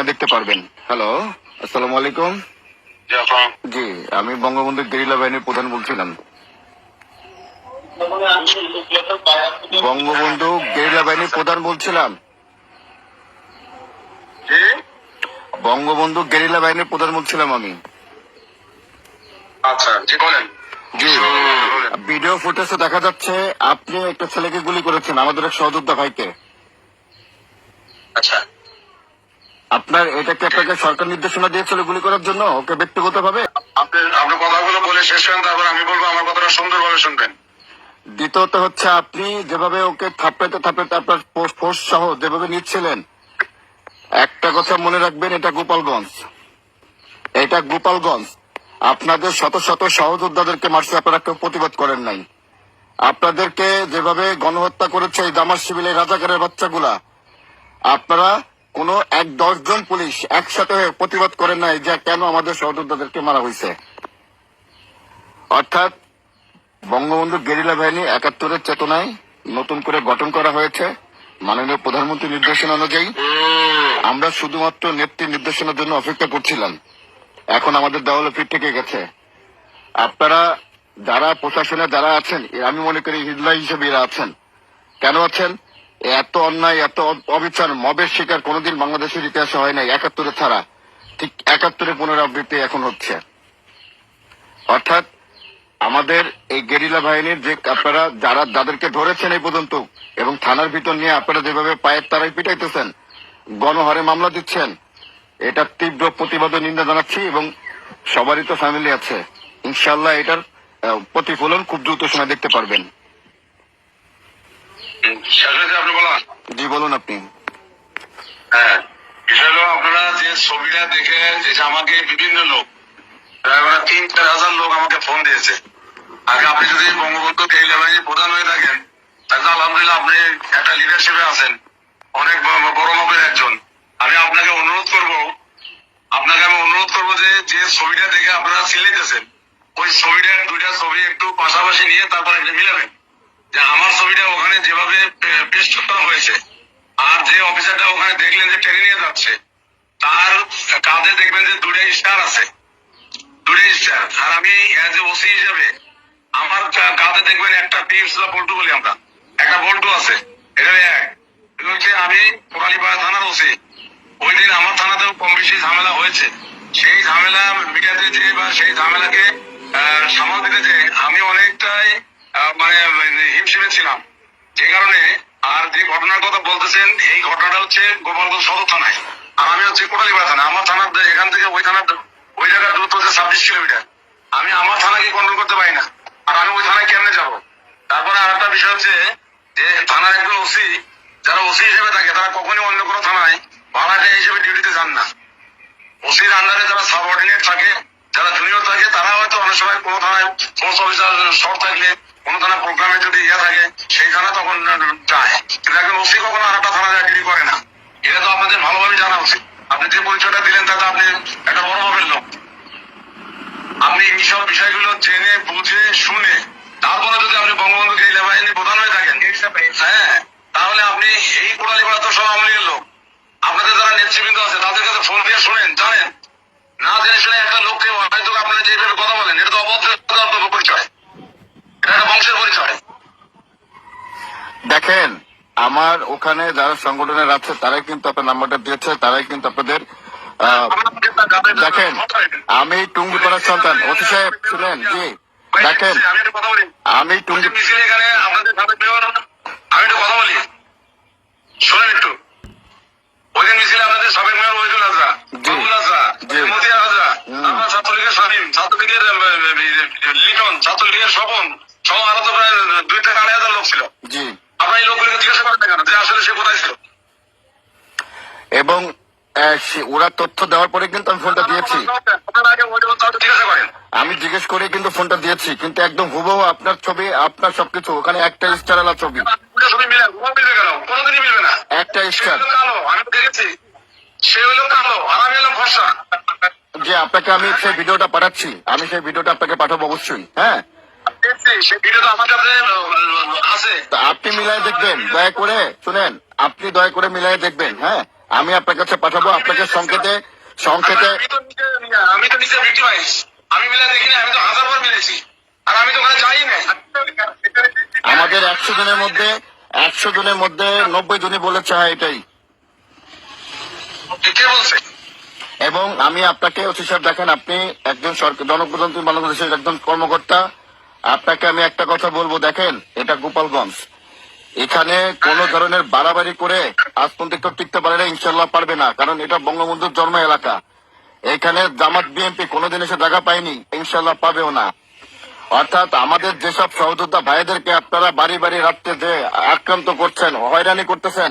দেখতে পারবেন। হ্যালো আসসালামু আলাইকুম। জি আমি বঙ্গবন্ধু গেরিলা বাহিনীর প্রধান বলছিলাম। বঙ্গবন্ধু গেরিলা বাহিনীর প্রধান বলছিলাম। বঙ্গবন্ধু গেরিলা বাহিনীর প্রধান বলছিলাম আমি। আচ্ছা ভিডিও ফুটেজে দেখা যাচ্ছে আপনি একটা ছেলেকে গুলি করেছেন আমাদের এক সহযোদ্ধা ভাইকে। আচ্ছা। আপনার এটা কি আপনাকে সরকার নির্দেশনা দিয়েছিল গুলি করার জন্য ওকে ব্যক্তিগত ভাবে আপনি কথাগুলো বলে শেষ করেন তারপর আমি বলব আমার কথাটা সুন্দরভাবে শুনবেন। দ্বিতীয়ত হচ্ছে আপনি যেভাবে ওকে থাপড়াতে থাপড়াতে আপনার ফোর্স সহ যেভাবে নিচ্ছিলেন একটা কথা মনে রাখবেন এটা গোপালগঞ্জ। এটা গোপালগঞ্জ। আপনাদের শত শত সহযোদ্ধাদেরকে মারছে আপনারা কেউ প্রতিবাদ করেন নাই। আপনাদেরকে যেভাবে গণহত্যা করেছে এই দামার শিবিলের রাজাকারের বাচ্চাগুলা আপনারা কোন এক দশজন পুলিশ একসাথে প্রতিবাদ করেন নাই যে কেন আমাদের সহযোদ্ধাদেরকে মারা হয়েছে। অর্থাৎ বঙ্গবন্ধু গেরিলা বাহিনী একাত্তরের চেতনায় নতুন করে গঠন করা হয়েছে। মাননীয় প্রধানমন্ত্রী নির্দেশনা অনুযায়ী আমরা শুধুমাত্র নেত্রী নির্দেশনার জন্য অপেক্ষা করছিলাম। এখন আমাদের দেওয়ালে ফিট থেকে গেছে। আপনারা যারা প্রশাসনে যারা আছেন আমি মনে করি হিজলা হিসেবে এরা আছেন। কেন আছেন? এত অন্যায়, এত অবিচার, মবের শিকার কোনোদিন বাংলাদেশের ইতিহাসে হয় নাই, একাত্তরে ছাড়া। ঠিক একাত্তরে পুনরাবৃত্তি এখন হচ্ছে। অর্থাৎ আমাদের এই গেরিলা বাহিনীর যে আপনারা যারা যাদেরকে ধরেছেন এই পর্যন্ত, এবং থানার ভিতর নিয়ে আপনারা যেভাবে পায়ের তারাই পিটাইতেছেন, গণহারে মামলা দিচ্ছেন এটা তীব্র প্রতিবাদ নিন্দা জানাচ্ছি এবং সবারই তো ফ্যামিলি আছে। ইনশাল্লাহ এটার প্রতিফলন খুব দ্রুত সময় দেখতে পারবেন হুম, শেষ হয়েছে আপনি বলেন জি বলুন আপনি। হ্যাঁ বিষয় হলো আপনারা যে ছবিটা দেখে যে আমাকে বিভিন্ন লোক প্রায় তিন চার হাজার লোক আমাকে ফোন দিয়েছে। আগে আপনি যদি বঙ্গবন্ধু গেরিলা বাহিনীর প্রধান হয়ে থাকেন তাহলে আলহামদুলিল্লাহ আপনি একটা লিডারশিপে আছেন। অনেক বড় মাপের একজন। আমি আপনাকে অনুরোধ করব আপনাকে আমি অনুরোধ করব যে যে ছবিটা দেখে আপনারা সিলেতেছেন ওই ছবিটার দুইটা ছবি একটু পাশাপাশি নিয়ে তারপর একটা মিলাবেন। যে আমার ছবিটা ওখানে যেভাবে পে- পেশ করা হয়েছে, আর যে অফিসারটা ওখানে দেখলেন যে ট্রেনে নিয়ে যাচ্ছে, তার কাঁধে দেখবেন যে দুটো স্টার আছে। দুটো স্টার। আর আমি এজ এ ওসি হিসেবে আমার কা- কাঁধে দেখবেন একটা টিপস বা বল্টু বলি আমরা। একটা বল্টু আছে, এটা এক। হচ্ছে আমি কোরালীপাড়া থানার ওসি ওই দিন আমার থানাতেও কম বেশি ঝামেলা হয়েছে। সেই ঝামেলা মিডিয়াতে যে বা সেই ঝামেলাকে সামাল দিতে যে আমি অনেকটাই মানে হিমশিমে ছিলাম। যে কারণে আর যে ঘটনার কথা বলতেছেন, এই ঘটনাটা হচ্ছে গোপালগঞ্জ সদর থানায়। আর আমি হচ্ছে কোটালীপাড়া থানা আমার থানার এখান থেকে ওই থানার ওই জায়গার দূরত্ব হচ্ছে ছাব্বিশ কিলোমিটার। আমি আমার থানাকে কন্ট্রোল করতে পারি না। আর আমি ওই থানায় কেমনে যাব? তারপরে আর একটা বিষয় হচ্ছে যে, থানার একজন ওসি, যারা ওসি হিসেবে থাকে, তারা কখনই অন্য কোনো থানায় ভাড়াটে হিসেবে ডিউটিতে যান না। ওসির আন্ডারে যারা সাবঅর্ডিনেট থাকে, যারা জুনিয়র থাকে, তারা হয়তো অনেক সময় কোনো থানায় পোস্ট অফিসার শর্ট থাকলে কোনো থানা প্রোগ্রামে যদি ইয়ে থাকে সেই থানা তখন যায়। কিন্তু ওসি কখনো আর একটা থানায় ডিউটি করে না। এটা তো আপনাদের ভালোভাবে জানা উচিত। আপনি যে পরিচয়টা দিলেন, তাতে আপনি একটা বড় হবেন লোক। আপনি এইসব বিষয়গুলো জেনে, বুঝে, শুনে, তারপরে যদি আপনি বঙ্গবন্ধু গেরিলা বাহিনী প্রধান হয়ে থাকেন হ্যাঁ তাহলে আপনি এই কোটালি তো সব আওয়ামী লীগের লোক। আপনাদের যারা নেতৃবৃন্দ আছে, তাদের কাছে ফোন দিয়ে শুনেন, জানেন। না জেনে শুনে একটা লোককে হয়তো আপনারা যেভাবে কথা বলেন, এটা তো অভদ্র পরিচয়। বংশের পরিচয়। দেখেন আমার ওখানে যারা সংগঠনের আছে তারাই কিন্তু আপনার নাম্বারটা দিয়েছে তারাই কিন্তু আপনাদের দেখেন আমি টুঙ্গিপাড়ার সন্তান। অতি সাহেব শুনেন জি দেখেন আমি টুঙ্গি আমি একটু কথা বলি। শোনেন একটু। ওই দিন মিছিলে আপনাদের সাবেক মেয়র বাবুল মতিয়া ছাত্রলীগের শামীম ছাত্রলীগের লিটন ছাত্রলীগের স্বপন সহ আরও তো প্রায় দুই থেকে আড়াই হাজার লোক ছিল। আপনার এই লোকগুলোকে জিজ্ঞাসা করেন কেন যে আসলে সে কোথায় ছিল। এবং ওরা তথ্য দেওয়ার পরে কিন্তু আমি ফোনটা দিয়েছি। আমি জিজ্ঞেস করে কিন্তু ফোনটা দিয়েছি কিন্তু একদম হুবহু আপনার ছবি আপনার সবকিছু ওখানে একটা স্টার আলা ছবি একটা স্টার। যে আপনাকে আমি সেই ভিডিওটা পাঠাচ্ছি আমি সেই ভিডিওটা আপনাকে পাঠাবো অবশ্যই হ্যাঁ? আপনি মিলাই দেখবেন দয়া করে শুনেন আপনি দয়া করে মিলাই দেখবেন হ্যাঁ? আমি আপনার কাছে পাঠাবো আপনাকে সংকেতে সংকেতে আমি তো নিজে আমি আমি দেখিনি আমি তো হাজার বার মিলেছি আর আমি তো ওখানে যাই না আমাদের একশো জনের মধ্যে একশো জনের মধ্যে নব্বই জনই বলেছে হ্যাঁ এটাই। এবং আমি আপনাকে সাহেব দেখেন আপনি একজন সরকার জনপ্রতিনিধি বাংলাদেশের একজন কর্মকর্তা। আপনাকে আমি একটা কথা বলব, দেখেন, এটা গোপালগঞ্জ। এখানে কোন ধরনের বাড়াবাড়ি করে আজ পর্যন্ত টিকতে পারে না, ইনশাল্লাহ পারবে না, কারণ এটা বঙ্গবন্ধুর জন্ম এলাকা। এখানে জামাত বিএনপি কোনোদিন এসে জায়গা পায়নি, ইনশাল্লাহ পাবেও না। অর্থাৎ আমাদের যেসব সহযোদ্ধা ভাইদেরকে আপনারা বাড়ি বাড়ি রাখতে যে আক্রান্ত করছেন, হয়রানি করতেছেন,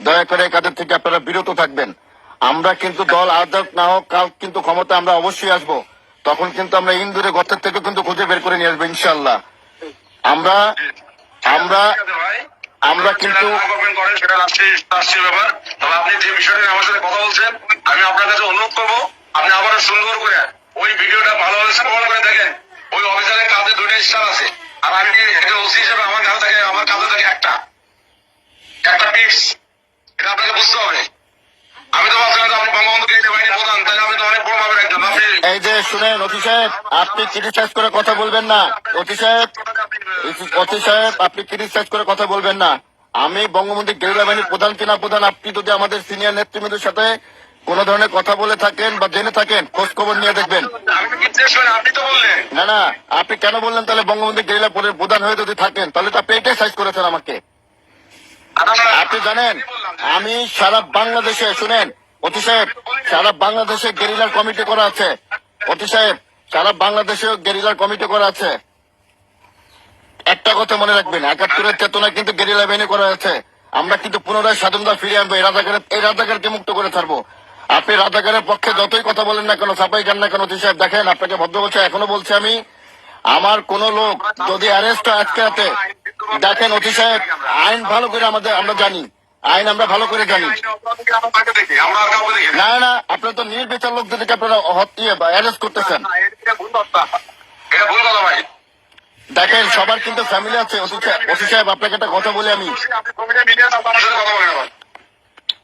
দয়া করে কাজের থেকে আপনারা বিরত থাকবেন। আমরা কিন্তু দল আজাদ না হোক, কাল কিন্তু ক্ষমতা আমরা অবশ্যই আসব। তখন কিন্তু আমরা ইন্দুরে গর্তের থেকে কিন্তু খুঁজে বের করে নিয়ে আসব ইনশাল্লাহ আমরা আমরা আমরা কিন্তু আমি আপনার কাছে অনুরোধ করব আপনি আবার সুন্দর করে ওই ভিডিওটা ভালোভাবে করে দেখেন ওই অফিসারের কাছে দুইটা স্টার আছে আর আমি ওসি হিসেবে আমার কাছে থাকে আমার কাছে থাকে একটা একটা পিস এটা আপনাকে বুঝতে হবে আমি তো ভাবছিলাম যে আপনি বঙ্গবন্ধু কেন্দ্রীয় বাহিনী প্রধান তাহলে আপনি তো অনেক বড় ভাবের একজন আপনি এই যে শুনেন, অতি সাহেব, আপনি ক্রিটিসাইজ করে কথা বলবেন না। অতি সাহেব অতি সাহেব, আপনি ক্রিটিসাইজ করে কথা বলবেন না। আমি বঙ্গবন্ধু গেরুলা বাহিনীর প্রধান কিনা প্রধান, আপনি যদি আমাদের সিনিয়র নেতৃবৃন্দের সাথে কোন ধরনের কথা বলে থাকেন বা জেনে থাকেন, খোঁজ খবর নিয়ে দেখবেন। না না, আপনি কেন বললেন তাহলে বঙ্গবন্ধু গেরিলা প্রধান হয়ে যদি থাকেন, তাহলে তো এটাই সাইজ করেছেন আমাকে। আপনি জানেন, আমি সারা বাংলাদেশে, শুনেন অতি সাহেব, সারা বাংলাদেশে গেরিলার কমিটি করা আছে। অতি সাহেব, সারা বাংলাদেশে গেরিলার কমিটি করা আছে। একটা কথা মনে রাখবেন, একাত্তরের চেতনা কিন্তু গেরিলা বাহিনী করা আছে। আমরা কিন্তু পুনরায় স্বাধীনতা ফিরিয়ে আনব, এই রাজাকারের এই রাজাকারকে মুক্ত করে ছাড়বো। আপনি রাজাকারের পক্ষে যতই কথা বলেন না কেন সাফাই গান না কেন, অতি সাহেব, দেখেন, আপনাকে ভদ্র বলছে এখনও বলছি আমি, আমার কোন লোক যদি অ্যারেস্ট হয় আজকে দেখেন অতি সাহেব, আইন ভালো করে আমাদের আমরা জানি। আইন আমরা ভালো করে জানি। না। না আপনার তো নির্বিচার লোকদেরকে আপনারা অ্যারেস্ট করতেছেন। দেখেন সবার কিন্তু ফ্যামিলি আছে অতি সাহেব- আপনাকে একটা কথা বলি আমি।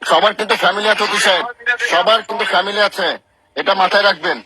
সবার কিন্তু ফ্যামিলি আছে অতি সাহেব। সবার কিন্তু ফ্যামিলি আছে। এটা মাথায় রাখবেন।